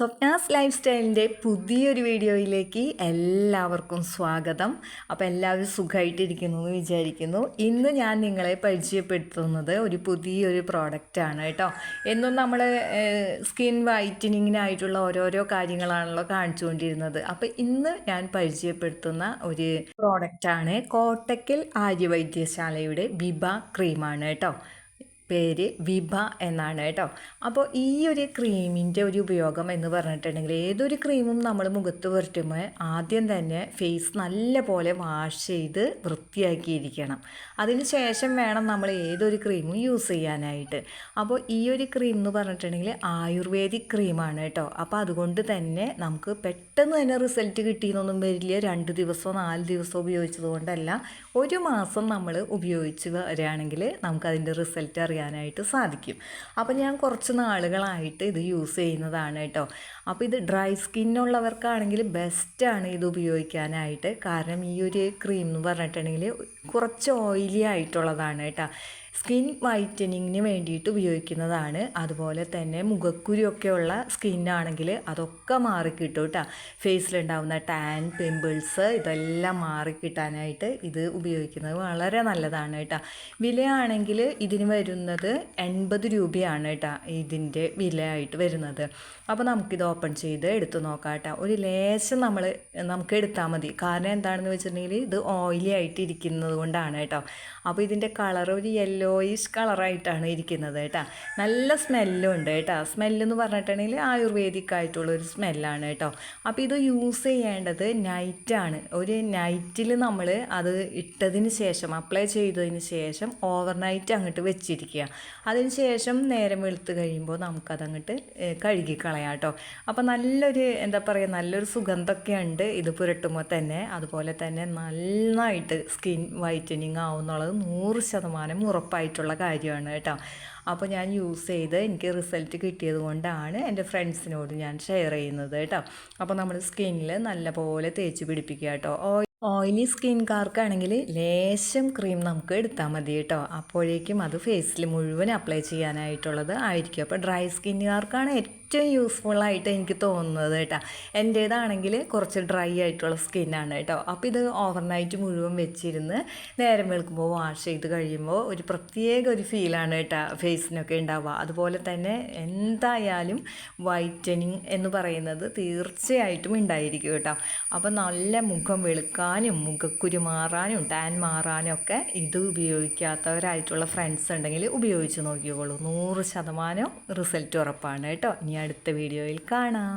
Swapna's life സ്റ്റൈലിന്റെ പുതിയൊരു വീഡിയോയിലേക്ക് എല്ലാവർക്കും സ്വാഗതം. അപ്പോൾ എല്ലാവരും സുഖമായിട്ടിരിക്കുന്നു എന്ന് വിചാരിക്കുന്നു. ഇന്ന് ഞാൻ നിങ്ങളെ പരിചയപ്പെടുത്തുന്നത് ഒരു പുതിയൊരു പ്രോഡക്റ്റാണ് കേട്ടോ. എന്നും നമ്മൾ സ്കിൻ വൈറ്റനിങ്ങിനായിട്ടുള്ള ഓരോരോ കാര്യങ്ങളാണല്ലോ കാണിച്ചുകൊണ്ടിരുന്നത്. അപ്പോൾ ഇന്ന് ഞാൻ പരിചയപ്പെടുത്തുന്ന ഒരു പ്രോഡക്റ്റാണ് കോട്ടക്കൽ ആര്യവൈദ്യശാലയുടെ ബിബ ക്രീമാണ് കേട്ടോ. പേര് വിഭ എന്നാണ് കേട്ടോ. അപ്പോൾ ഈ ഒരു ക്രീമിന്റെ ഒരു ഉപയോഗം എന്ന് പറഞ്ഞിട്ടുണ്ടെങ്കിൽ ഏതൊരു ക്രീമും നമ്മൾ മുഖത്ത് പുരട്ടുമ്പോൾ ആദ്യം തന്നെ ഫേസ് നല്ല പോലെ വാഷ് ചെയ്ത് വൃത്തിയാക്കിയിരിക്കണം. അതിന് ശേഷം വേണം നമ്മൾ ഏതൊരു ക്രീമും യൂസ് ചെയ്യാനായിട്ട്. അപ്പോൾ ഈ ഒരു ക്രീം എന്ന് പറഞ്ഞിട്ടുണ്ടെങ്കിൽ ആയുർവേദിക് ക്രീമാണ് കേട്ടോ. അപ്പോൾ അതുകൊണ്ട് തന്നെ നമുക്ക് പെട്ടെന്ന് തന്നെ റിസൾട്ട് കിട്ടിയെന്നൊന്നും വരില്ല. രണ്ട് ദിവസമോ നാല് ദിവസമോ ഉപയോഗിച്ചതുകൊണ്ടല്ല ഒരു മാസം നമ്മൾ ഉപയോഗിച്ച് വരികയാണെങ്കിൽ നമുക്കതിന്റെ റിസൾട്ട് അറിയാം. ചെയ്യാനായിട്ട് സാധിക്കും. അപ്പോൾ ഞാൻ കുറച്ച് നാളുകളായിട്ട് ഇത് യൂസ് ചെയ്യുന്നതാണ് കേട്ടോ. അപ്പോൾ ഇത് ഡ്രൈ സ്കിന്നുള്ളവർക്കാണെങ്കിൽ ബെസ്റ്റാണ് ഇത് ഉപയോഗിക്കാനായിട്ട്. കാരണം ഈ ഒരു ക്രീം എന്ന് പറഞ്ഞിട്ടുണ്ടെങ്കിൽ കുറച്ച് ഓയിലി ആയിട്ടുള്ളതാണ് കേട്ടോ. സ്കിൻ വൈറ്റനിങ്ങിന് വേണ്ടിയിട്ട് ഉപയോഗിക്കുന്നതാണ്. അതുപോലെ തന്നെ മുഖക്കുരിയൊക്കെയുള്ള സ്കിന്നാണെങ്കിൽ അതൊക്കെ മാറിക്കിട്ടും കേട്ടോ. ഫേസിലുണ്ടാവുന്ന ടാൻ പിമ്പിൾസ് ഇതെല്ലാം മാറിക്കിട്ടാനായിട്ട് ഇത് ഉപയോഗിക്കുന്നത് വളരെ നല്ലതാണ് കേട്ടോ. വിലയാണെങ്കിൽ ഇതിന് വരുന്നത് എൺപത് രൂപയാണ് കേട്ടോ ഇതിന്റെ വിലയായിട്ട് വരുന്നത്. അപ്പോൾ നമുക്കിത് ഓപ്പൺ ചെയ്ത് എടുത്ത് നോക്കാം കേട്ടോ. ഒരു ലേശം നമ്മൾ നമുക്ക് എടുത്താൽ മതി. കാരണം എന്താണെന്ന് വെച്ചിട്ടുണ്ടെങ്കിൽ ഇത് ഓയിലി ആയിട്ട് ഇരിക്കുന്നത് കൊണ്ടാണ് കേട്ടോ. അപ്പോൾ ഇതിന്റെ കളർ ഒരു യെല്ലോയിഷ് കളറായിട്ടാണ് ഇരിക്കുന്നത് കേട്ടോ. നല്ല സ്മെല്ലും ഉണ്ട് കേട്ടോ. സ്മെല്ലെന്ന് പറഞ്ഞിട്ടുണ്ടെങ്കിൽ ആയുർവേദിക് ആയിട്ടുള്ള ഒരു സ്മെല്ലാണ് കേട്ടോ. അപ്പോൾ ഇത് യൂസ് ചെയ്യേണ്ടത് നൈറ്റാണ് ഒരു നൈറ്റിൽ നമ്മൾ അത് ഇട്ടതിന് ശേഷം അപ്ലൈ ചെയ്തതിന് ശേഷം ഓവർനൈറ്റ് അങ്ങോട്ട് വെച്ചിരിക്കുക. അതിന് ശേഷം നേരം വെളുത്ത് കഴിയുമ്പോൾ നമുക്കതങ്ങോട്ട് കഴുകിക്കളയാം കേട്ടോ. അപ്പോൾ നല്ലൊരു എന്താ പറയുക നല്ലൊരു സുഗന്ധമൊക്കെ ഉണ്ട് ഇത് പുരട്ടുമ്പോൾ തന്നെ. അതുപോലെ തന്നെ നന്നായിട്ട് സ്കിൻ വൈറ്റനിങ് ആവും എന്നുള്ളത് നൂറ് ശതമാനം ഉറപ്പായിട്ടുള്ള കാര്യമാണ് കേട്ടോ. അപ്പോൾ ഞാൻ യൂസ് ചെയ്ത് എനിക്ക് റിസൾട്ട് കിട്ടിയത് കൊണ്ടാണ് എന്റെ ഫ്രണ്ട്സിനോട് ഞാൻ ഷെയർ ചെയ്യുന്നത് കേട്ടോ. അപ്പോൾ നമ്മുടെ സ്കിന്നിൽ നല്ലപോലെ തേച്ച് പിടിപ്പിക്കുക കേട്ടോ. ഓയിലി സ്കിൻകാർക്കാണെങ്കിൽ ലേശം ക്രീം നമുക്ക് എടുത്താൽ മതി കേട്ടോ. അപ്പോഴേക്കും അത് ഫേസിൽ മുഴുവൻ അപ്ലൈ ചെയ്യാനായിട്ടുള്ളത് ആയിരിക്കും. അപ്പോൾ ഡ്രൈ സ്കിന്നുകാർക്കാണ് ഏറ്റവും യൂസ്ഫുള്ളായിട്ട് എനിക്ക് തോന്നുന്നത് കേട്ടോ. എന്റേതാണെങ്കിൽ കുറച്ച് ഡ്രൈ ആയിട്ടുള്ള സ്കിന്നാണ് കേട്ടോ. അപ്പോൾ ഇത് ഓവർനൈറ്റ് മുഴുവൻ വെച്ചിരുന്ന് നേരം വെളുക്കുമ്പോൾ വാഷ് ചെയ്ത് കഴിയുമ്പോൾ ഒരു പ്രത്യേക ഒരു ഫീലാണ് കേട്ടോ ഫേസിനൊക്കെ ഉണ്ടാവുക. അതുപോലെ തന്നെ എന്തായാലും വൈറ്റനിങ് എന്ന് പറയുന്നത് തീർച്ചയായിട്ടും ഉണ്ടായിരിക്കും കേട്ടോ. അപ്പോൾ നല്ല മുഖം വെളുക്കാൻ മാറാനും മുഖക്കുരു മാറാനും ടാൻ മാറാനും ഒക്കെ ഇത് ഉപയോഗിക്കാത്തവരായിട്ടുള്ള ഫ്രണ്ട്സ് ഉണ്ടെങ്കിൽ ഉപയോഗിച്ച് നോക്കിക്കോളൂ. നൂറ് ശതമാനം റിസൾട്ട് ഉറപ്പാണ് കേട്ടോ. ഇനി അടുത്ത വീഡിയോയിൽ കാണാം.